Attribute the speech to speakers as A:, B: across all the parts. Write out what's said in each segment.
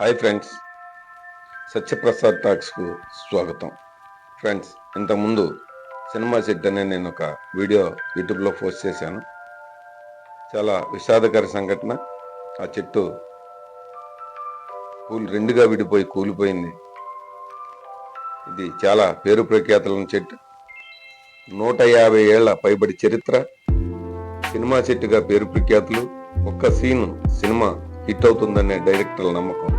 A: Hi friends. Satyaprasad టాక్స్కు స్వాగతం. Friends ఇంతకుముందు cinema set అనే నేను ఒక వీడియో యూట్యూబ్లో పోస్ట్ చేశాను. చాలా విషాదకర సంఘటన. ఆ చెట్టు కూలి రెండుగా విడిపోయి కూలిపోయింది. ఇది చాలా పేరు ప్రఖ్యాతులను చెట్టు. నూట యాభై ఏళ్ళ పైబడి చరిత్ర. సినిమా చెట్టుగా పేరు ప్రఖ్యాతులు. ఒక్క సీన్ సినిమా హిట్ అవుతుందనే డైరెక్టర్ల నమ్మకం.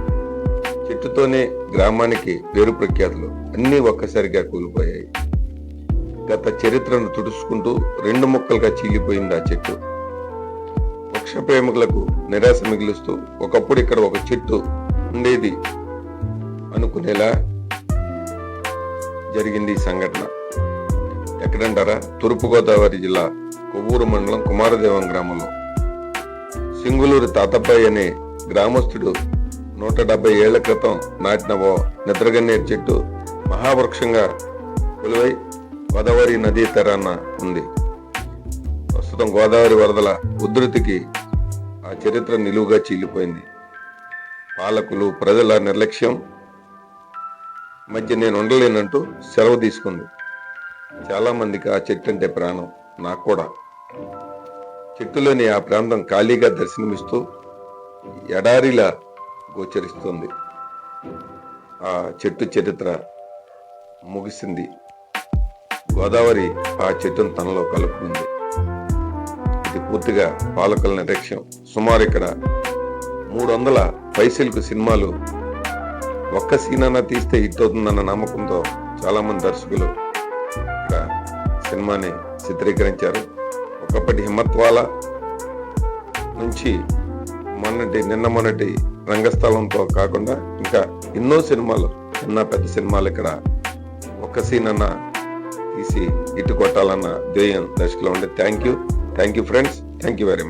A: చెట్టుతోనే గ్రామానికి పేరు ప్రఖ్యాతులు అన్నీ ఒక్కసారిగా కూలిపోయాయి. గత చరిత్రను తుడుచుకుంటూ రెండు ముక్కలుగా చీలిపోయింది ఆ చెట్టు. పక్ష ప్రేమికులకు నిరాశ మిగిలిస్తూ ఒకప్పుడు ఇక్కడ ఒక చెట్టు ఉండేది అనుకునేలా జరిగింది ఈ సంఘటన. ఎక్కడంటారా? తూర్పుగోదావరి జిల్లా కొవ్వూరు మండలం కుమారదేవం గ్రామంలో. సింగులూరు తాతబ్బాయి అనే గ్రామస్తుడు నూట డెబ్బై ఏళ్ళ క్రితం నాటిన ఓ నిద్రగన్నేరు చెట్టు మహావృక్షంగా కొలువై గోదావరి నదీ తెరాన ఉంది. ప్రస్తుతం గోదావరి వరదల ఉధృతికి ఆ చరిత్ర నిలువుగా చీలిపోయింది. పాలకులు ప్రజల నిర్లక్ష్యం మధ్య నేను ఉండలేనంటూ సెలవు తీసుకుంది. చాలామందికి ఆ చెట్టు అంటే ప్రాణం నాకు కూడా. చెట్టులోని ఆ ప్రాంతం ఖాళీగా దర్శనమిస్తూ ఎడారిలా గోచరిస్తుంది. ఆ చెట్టు చరిత్ర ముగిసింది. గోదావరి ఆ చెట్టును తనలో కలుపుకుంది. ఇది పూర్తిగా పాలకుల నిర్లక్ష్యం. సుమారు ఇక్కడ మూడు వందల పైసలకు సినిమాలు ఒక్క సీనానా తీస్తే హిట్ అవుతుందన్న నమ్మకంతో చాలామంది దర్శకులు ఇక్కడ సినిమాని చిత్రీకరించారు. ఒకప్పటి హిమ్మత్వాల నుంచి మొన్నటి నిన్న మొన్నటి రంగస్థలంతో కాకుండా ఇంకా ఎన్నో సినిమాలు చిన్న పెద్ద సినిమాలు ఇక్కడ ఒక్క సీన్ అన్న తీసి ఇటు కొట్టాలన్న ధ్యేయం దర్శకులు ఉండే. Thank you thank you friends thank you very much